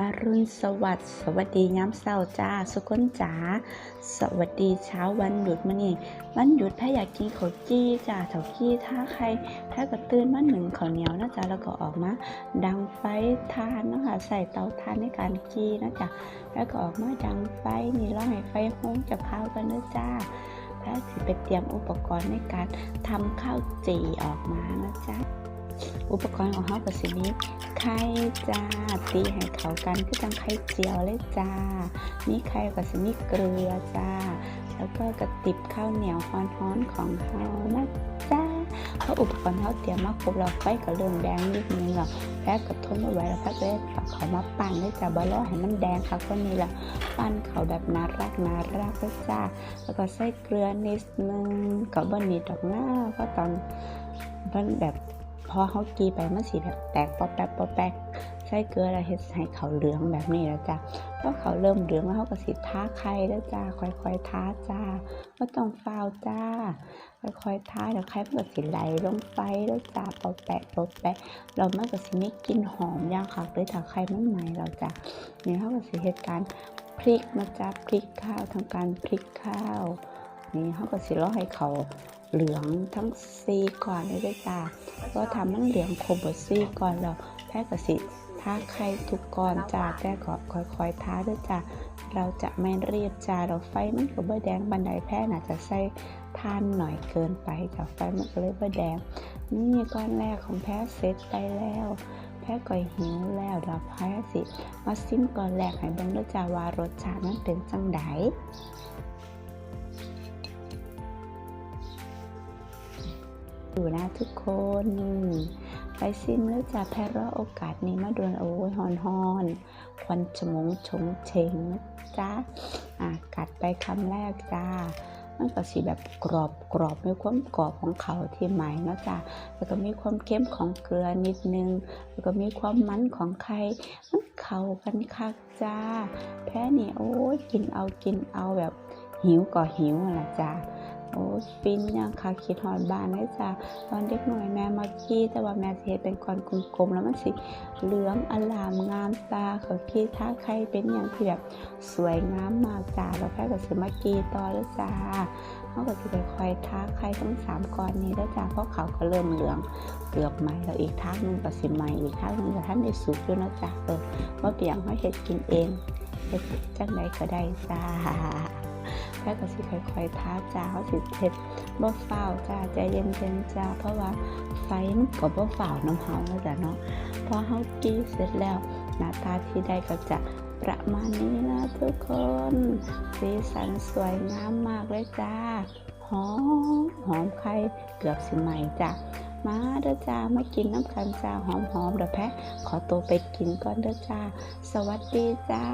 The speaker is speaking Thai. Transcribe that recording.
อรุณสวัสดิ์สวัสดีย้ำเศร้าจ้า สุกนจ๋า สวัสดีเช้าวันหยุดมานี่วันหยุดถ้าอยากกินข้าวจี้จ้าเถากี้ถ้าใคร ถ้าก็ตื่นมาหนึ่งข้าวเหนียวนะจ๊ะแล้วก็ออกมา ดังไฟทานนะคะใส่เตาทานในการจี้นะจ๊ะแล้วก็ออกมาดังไฟนี่รอให้ไฟโฮงจะข้าวกันเด้อจ้าถ้าสิไปเตรียมอุปกรณ์ในการทำข้าวจี่ออกมานะจ๊ะ อุปกรณ์ของเขาก็สิมีไข่จ้า ตีให้เข้ากันคือจังไข่เจียวเลยจ้า มีไข่กับสิมีเกลือจ้า แล้วก็กระติบข้าวเหนียวฮ้อนๆของเฮานะจ้าเพราะอุปกรณ์เขาเตรียมมาครบแล้วไฟก็เริ่มแดงนิดนึงแล้วแพ้ก็ทนไม่ไวแล้วพ้ก็เลยเอาเขามาปั่นเลยจ้าบอลให้มันแดงค่ะก็นี่แหละปั้นเขาแบบน่ารักน่ารักเลยจ้าแล้วก็ใส่เกลือนิดนึงก็บ่นิดดอกหน้าเพราะตอนมันแบบ อเขากีไปมันสีแบบแตกปอแป๊บปอแป๊กใส่เกลือแล้วเฮ็ดให้เขาเหลืองแบบนี้แล้วจ้ะพอเขาเริ่มเหลืองแล้วเขาก็สิท้าไข่แล้วจ้าค่อยๆท้าจ้าก็ต้องฟาวจ้าค่อยๆท้าเดี๋ยวไข่มันก็สิไหลลงไปแล้วจ้าปอแปะปอแปะเรามันก็สิมีกลิ่นหอมย่างค่ะเลยถ้าไข่มันใหม่เราจ้ะนี่เขาก็สิเหตุการณ์พริกนะจ๊ะพริกข้าวทำการพริกข้าวนี่เขาก็สิรอให้เขา เหลืองทั้งซีก่อนเลยด้วยจ้าก็ทำมันเหลืองครบดซีก่อนแล้วแพ้ก็สิท้าไข่ทุกก่อนจ้าแต่ก็ค่อยๆท้าด้วยจ้าเราจะไม่รีบจ้าเราไฟมันก็บ่แดงบันไดแพ้น่าจะใส่ท่านหน่อยเกินไปจ้าไฟมันก็เลยบ่แดง นี่ก้อนแรกของแพ้เสร็จไปแล้วแพ้ก็หิวแล้วเดี๋ยวแพ้สิมาซิมก่อนแรกให้เบิ่งด้วยจ้าว่ารสชาติมันเป็นจังได อยู่นะทุกคน ไปซิมแล้วจะแพร่รอโอกาสนี้มาดวนโอ้ยฮอนฮอนควันฉมงชงเชงจ้าอะกัดไปคำแรกจ้ามันก็สีแบบกรอบกรอบมีความกรอบของเขาที่ใหม่เนาะจ้าแล้วก็มีความเข้มของเกลือนิดนึง แล้วก็มีความมันของไข่มันเข้ากันคักจ้า แพ้นี่โอ้ยกินเอากินเอาแบบหิวก็หิวอะล่ะจ้า ฟินยังค่ะคิดฮอดบานเลยจ้ะตอนเด็กหน่อยแม่มาขี้แต่ว่าแม่เฮ็ดเป็นก้อนกลมๆแล้วมันสิเหลืองอลามงามตาเขาขี้ท่าไข่เป็นอย่างที่แบบสวยงามมากจ้าแล้วแพ้ก็สิมากีต่อแล้วจ้าเขาก็สิไปคอยท้าไข่ทั้งสามก้อนนี้แล้วจ้าเพราะเขาก็เริ่มเหลืองเกือบไหมแล้วอีกทักหนึงก็สิไหมอีกทักหนึงก็ท่านได้สุกอยู่นะจ้าเออว่าเปียงเขาเฮ็ดกินเองเฮ็ดจังไดก็ได้จ้า แล้วก็สิค่อยๆท้าจ้าเขาสิเฮ็ดบ่ฟ้าจ้าใจเย็นๆจ้าเพราะว่าไฟมันก็บ่ฟ้าน้ำเฮาแล้วจ้ะเนาะพอเฮากี้เสร็จแล้ว หน้าตาที่ได้ก็จะประมาณนี้นะทุกคน สีสันสวยงามมากเลยจ้าหอมหอมไข่เกือบสิใหม่จ้ะมาเด้อจ้ามากินน้ำกันจ้าหอมๆเดี๋ยวแพะขอตัวไปกินก่อนเด้อจ้า สวัสดีจ้า